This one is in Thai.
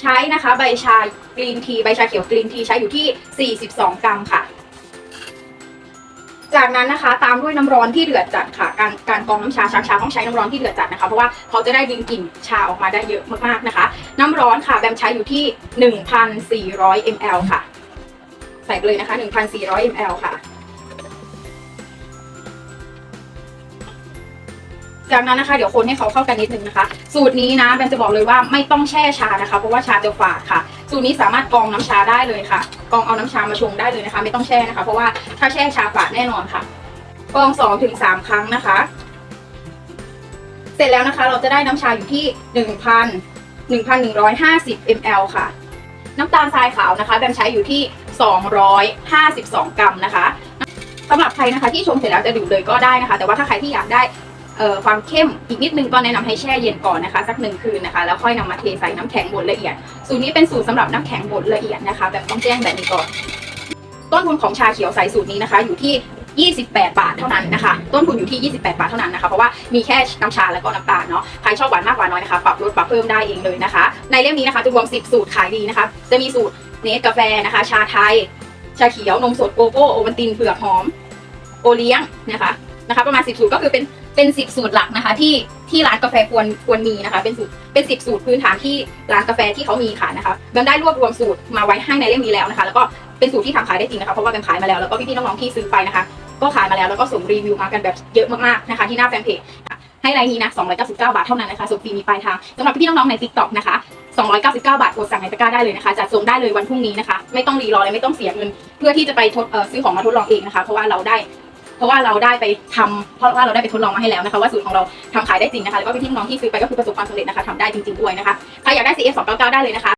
ใช้นะคะใบชากรีนทีใบชาเขียวกรีนทีใช้อยู่ที่ 42 กรัมค่ะ จากนั้นนะคะตามด้วยน้ำร้อนที่เดือดจัดค่ะ การการกรองน้ำชาชาชาต้องใช้น้ำร้อนที่เดือดจัดนะคะ เพราะว่าเขาจะได้ดึงกลิ่นชาออกมาได้เยอะมากๆนะคะ น้ำร้อนค่ะแบมใช้อยู่ที่ 1,400 ml ค่ะ ใส่ไปเลยนะคะ 1,400 ml ค่ะ จากนั้นนะคะเดี๋ยวคนให้เขาเข้ากันนิดนึงนะคะ สูตรนี้นะแบมจะบอกเลยว่าไม่ต้องแช่ชานะคะ เพราะว่าชาจะฝาดค่ะ สูตรนี้สามารถกรองน้ำชาได้เลยค่ะกรองเอาน้ำชามาชงได้เลยนะคะ ไม่ต้องแช่นะคะ เพราะว่าถ้าแช่ชาฝาดแน่นอนค่ะกรองสองถึงสามครั้งนะคะ เสร็จแล้วนะคะเราจะได้น้ำชาอยู่ที่หนึ่งพันหนึ่งพันหนึ่งร้อยห้าสิบมลค่ะ น้ำตาลทรายขาวนะคะแบมใช้อยู่ที่สองร้อยห้าสิบสองกรัมนะคะสำหรับใครนะคะที่ชงเสร็จแล้วจะดื่มเลยก็ได้นะคะ แต่ว่าถ้าใครที่อยากได้ ความเข้มอีกนิดนึงก็แนะนำให้แช่เย็นก่อนนะคะ สักหนึ่งคืนนะคะแล้วค่อยนำมาเทใส่น้ำแข็งบดละเอียด สูตรนี้เป็นสูตรสำหรับน้ำแข็งบดละเอียดนะคะ แบบต้องแจ้งแบบนี้ก่อนต้นทุนของชาเขียวใสสูตรนี้นะคะ อยู่ที่ 28 บาทเท่านั้นนะคะ ต้นทุนอยู่ที่ 28 บาทเท่านั้นนะคะ เพราะว่ามีแค่น้ำชาแล้วก็น้ำตาลเนาะ ใครชอบหวานมากหวานน้อยนะคะ ปรับลดปรับเพิ่มได้เองเลยนะคะ ในเล่มนี้นะคะจะรวม 10 สูตรขายดีนะคะ จะมีสูตรเนสกาแฟนะคะ ชาไทย ชาเขียว นมสดโกโก้ โอวัลติน เผือกหอม โอเลี้ยงนะคะ นะคะ ประมาณ 10 สูตรก็คือเป็น เป็น10สูตรหลักนะคะ ที่ที่ร้านกาแฟควรควรมีนะคะ เป็นสูตรเป็น10สูตรพื้นฐานที่ร้านกาแฟที่เขามีขายนะคะแบมได้รวบรวมสูตรมาไว้ให้ในเล่มนี้แล้วนะคะ แล้วก็เป็นสูตรที่ทำขายได้จริงนะคะเพราะว่าแบมขายมาแล้วแล้วก็พี่ๆน้องๆที่ซื้อไปนะคะ ก็ขายมาแล้วแล้วก็ส่งรีวิวมากันแบบเยอะมากๆนะคะ ที่หน้าแฟนเพจให้รายนี้นะ299 บาทเท่านั้นนะคะส่งฟรีมีปลายทางสำหรับพี่ๆน้องๆใน TikTok นะคะ 299 บาทกดสั่งในตะกร้าได้เลยนะคะจัดส่งได้เลยวันพรุ่งนี้นะคะ ไม่ต้องรีรอเลยไม่ต้องเสียเงิน เพื่อที่จะไปทดเอ่อซื้อของมาทดลองเองนะคะ เพราะว่าเราได้ เพราะว่าเราได้ไปทำเพราะว่าเราได้ไปทดลองมาให้แล้วนะคะว่าสูตรของเราทำขายได้จริงนะคะแล้วก็พี่น้องที่ซื้อไปก็คือประสบความสำเร็จนะคะทำได้จริงๆด้วยนะคะใครอยากได้ CF 299ได้เลยนะคะ